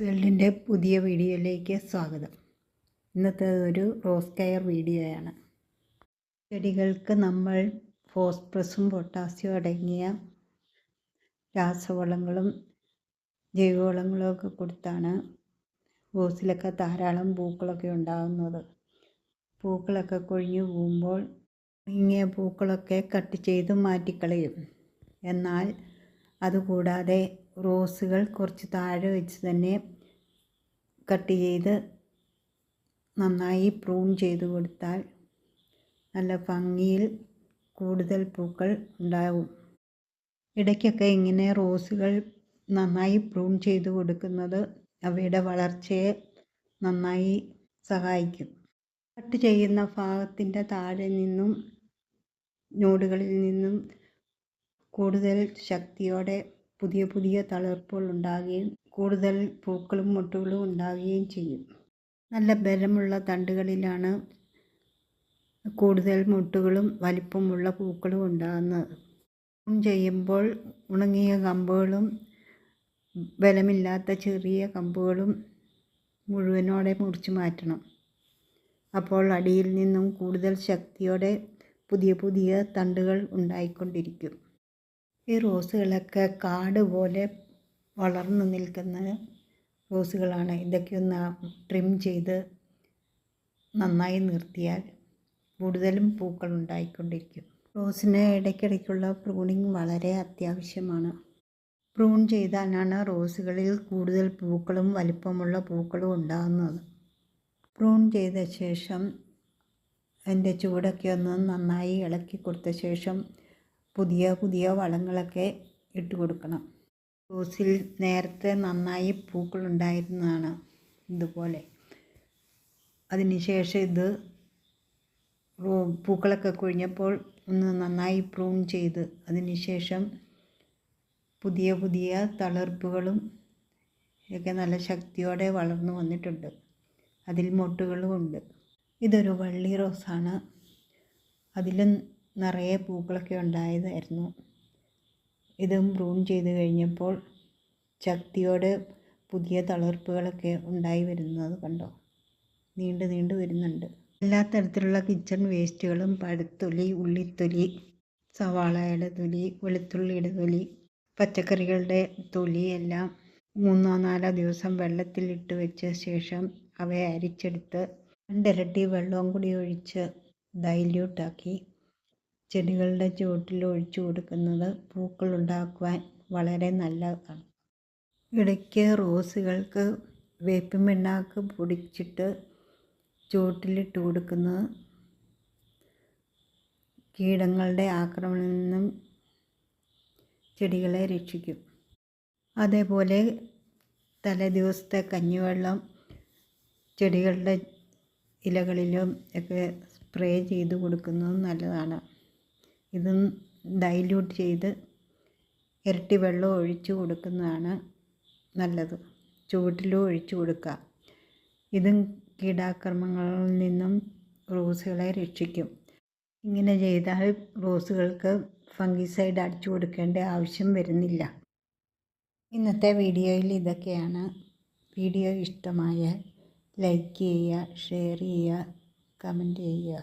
വേൾഡിന്റെ പുതിയ വീഡിയോയിലേക്ക് സ്വാഗതം. ഇന്നത്തെ ഒരു റോസ് കെയർ വീഡിയോയാണ്. ചെടികൾക്ക് നമ്മൾ ഫോസ്ഫറസും പൊട്ടാസ്യവും അടങ്ങിയ രാസവളങ്ങളും ജൈവവളങ്ങളും ഒക്കെ കൊടുത്താണ് റോസിലൊക്കെ ധാരാളം പൂക്കളൊക്കെ ഉണ്ടാകുന്നത് പൂക്കളൊക്കെ കൊഴിഞ്ഞു പോകുമ്പോൾ ഇങ്ങിയ പൂക്കളൊക്കെ കട്ട് ചെയ്ത് മാറ്റിക്കളയും. എന്നാൽ അതുകൂടാതെ റോസുകൾ കുറച്ച് താഴെ വെച്ച് തന്നെ കട്ട് ചെയ്ത് നന്നായി പ്രൂൺ ചെയ്ത് കൊടുത്താൽ നല്ല ഭംഗിയിൽ കൂടുതൽ പൂക്കൾ ഉണ്ടാവും. ഇടയ്ക്കൊക്കെ ഇങ്ങനെ റോസുകൾ നന്നായി പ്രൂൺ ചെയ്ത് കൊടുക്കുന്നത് അവയുടെ വളർച്ചയെ നന്നായി സഹായിക്കും. കട്ട് ചെയ്യുന്ന ഭാഗത്തിന്റെ താഴെ നിന്നും നോടുകളിൽ നിന്നും കൂടുതൽ ശക്തിയോടെ പുതിയ പുതിയ തളിർപ്പുകൾ ഉണ്ടാകുകയും കൂടുതൽ പൂക്കളും മുട്ടുകളും ഉണ്ടാകുകയും ചെയ്യും. നല്ല ബലമുള്ള തണ്ടുകളിലാണ് കൂടുതൽ മുട്ടുകളും വലിപ്പമുള്ള പൂക്കളും ഉണ്ടാകുന്നത്. ചെയ്യുമ്പോൾ ഉണങ്ങിയ കമ്പുകളും ബലമില്ലാത്ത ചെറിയ കമ്പുകളും മുഴുവനോടെ മുറിച്ച് മാറ്റണം. അപ്പോൾ അടിയിൽ നിന്നും കൂടുതൽ ശക്തിയോടെ പുതിയ പുതിയ തണ്ടുകൾ ഉണ്ടായിക്കൊണ്ടിരിക്കും. ഈ റോസുകളൊക്കെ കാട് പോലെ വളർന്നു നിൽക്കുന്ന റോസുകളാണ്. ഇതൊക്കെ ഒന്ന് ട്രിം ചെയ്ത് നന്നായി നിർത്തിയാൽ കൂടുതലും പൂക്കൾ ഉണ്ടായിക്കൊണ്ടിരിക്കും. റോസിന് ഇടയ്ക്കിടയ്ക്കുള്ള പ്രൂണിങ് വളരെ അത്യാവശ്യമാണ്. പ്രൂൺ ചെയ്താലാണ് റോസുകളിൽ കൂടുതൽ പൂക്കളും വലിപ്പമുള്ള പൂക്കളും ഉണ്ടാകുന്നത്. പ്രൂൺ ചെയ്ത ശേഷം അതിന്റെ ചൂടൊക്കെ ഒന്ന് നന്നായി ഇളക്കി കൊടുത്ത ശേഷം പുതിയ പുതിയ വളങ്ങളൊക്കെ ഇട്ട് കൊടുക്കണം. റോസിൽ നേരത്തെ നന്നായി പൂക്കൾ പൂക്കളുണ്ടായിരുന്നതാണ് ഇതുപോലെ. അതിനുശേഷം ഇത് പൂക്കളൊക്കെ കൊഴിഞ്ഞപ്പോൾ ഒന്ന് നന്നായി പ്രൂൺ ചെയ്ത് അതിനുശേഷം പുതിയ പുതിയ തളിർപ്പുകളും ഒക്കെ നല്ല ശക്തിയോടെ വളർന്നു വന്നിട്ടുണ്ട്. അതിൽ മൊട്ടുകളും ഉണ്ട് ഇതൊരു വള്ളി റോസാണ്. അതിലും നിറയെ പൂക്കളൊക്കെ ഉണ്ടായതായിരുന്നു. ഇതും ബ്രൂൺ ചെയ്ത് കഴിഞ്ഞപ്പോൾ ശക്തിയോടെ പുതിയ തളിർപ്പുകളൊക്കെ ഉണ്ടായി വരുന്നത് കണ്ടോ. നീണ്ടു നീണ്ടു വരുന്നുണ്ട്. എല്ലാ തരത്തിലുള്ള കിച്ചൺ വേസ്റ്റുകളും പഴത്തൊലി ഉള്ളിത്തൊലി സവാളയുടെ തൊലി വെളുത്തുള്ളിയുടെ തൊലി പച്ചക്കറികളുടെ തൊലി എല്ലാം മൂന്നോ നാലോ ദിവസം വെള്ളത്തിലിട്ട് വെച്ച ശേഷം അവയെ അരിച്ചെടുത്ത് രണ്ടിരട്ടി വെള്ളവും കൂടി ഒഴിച്ച് ഡൈല്യൂട്ടാക്കി ചെടികളുടെ ചുവട്ടിൽ ഒഴിച്ചു കൊടുക്കുന്നത് പൂക്കൾ ഉണ്ടാക്കുവാൻ വളരെ നല്ലതാണ്. ഇടയ്ക്ക് റോസുകൾക്ക് വേപ്പിൻ പിണ്ണാക്ക് പൊടിച്ചിട്ട് ചുവട്ടിലിട്ട് കൊടുക്കുന്നത് കീടങ്ങളുടെ ആക്രമണത്തിൽ നിന്നും ചെടികളെ രക്ഷിക്കും. അതേപോലെ തലേദിവസത്തെ കഞ്ഞിവെള്ളം ചെടികളുടെ ഇലകളിലും ഒക്കെ സ്പ്രേ ചെയ്ത് കൊടുക്കുന്നത് നല്ലതാണ്. ഇതും ഡൈല്യൂട്ട് ചെയ്ത് ഇരട്ടി വെള്ളം ഒഴിച്ച് കൊടുക്കുന്നതാണ് നല്ലത്. ചുവട്ടിലും ഒഴിച്ചു കൊടുക്കുക. ഇതും കീടാക്രമങ്ങളിൽ നിന്നും റോസുകളെ രക്ഷിക്കും. ഇങ്ങനെ ചെയ്താൽ റോസുകൾക്ക് ഫംഗിസൈഡ് അടിച്ചു കൊടുക്കേണ്ട ആവശ്യം വരുന്നില്ല. ഇന്നത്തെ വീഡിയോയിൽ ഇതൊക്കെയാണ്. വീഡിയോ ഇഷ്ടമായ ലൈക്ക് ചെയ്യുക ഷെയർ ചെയ്യുക കമന്റ് ചെയ്യുക.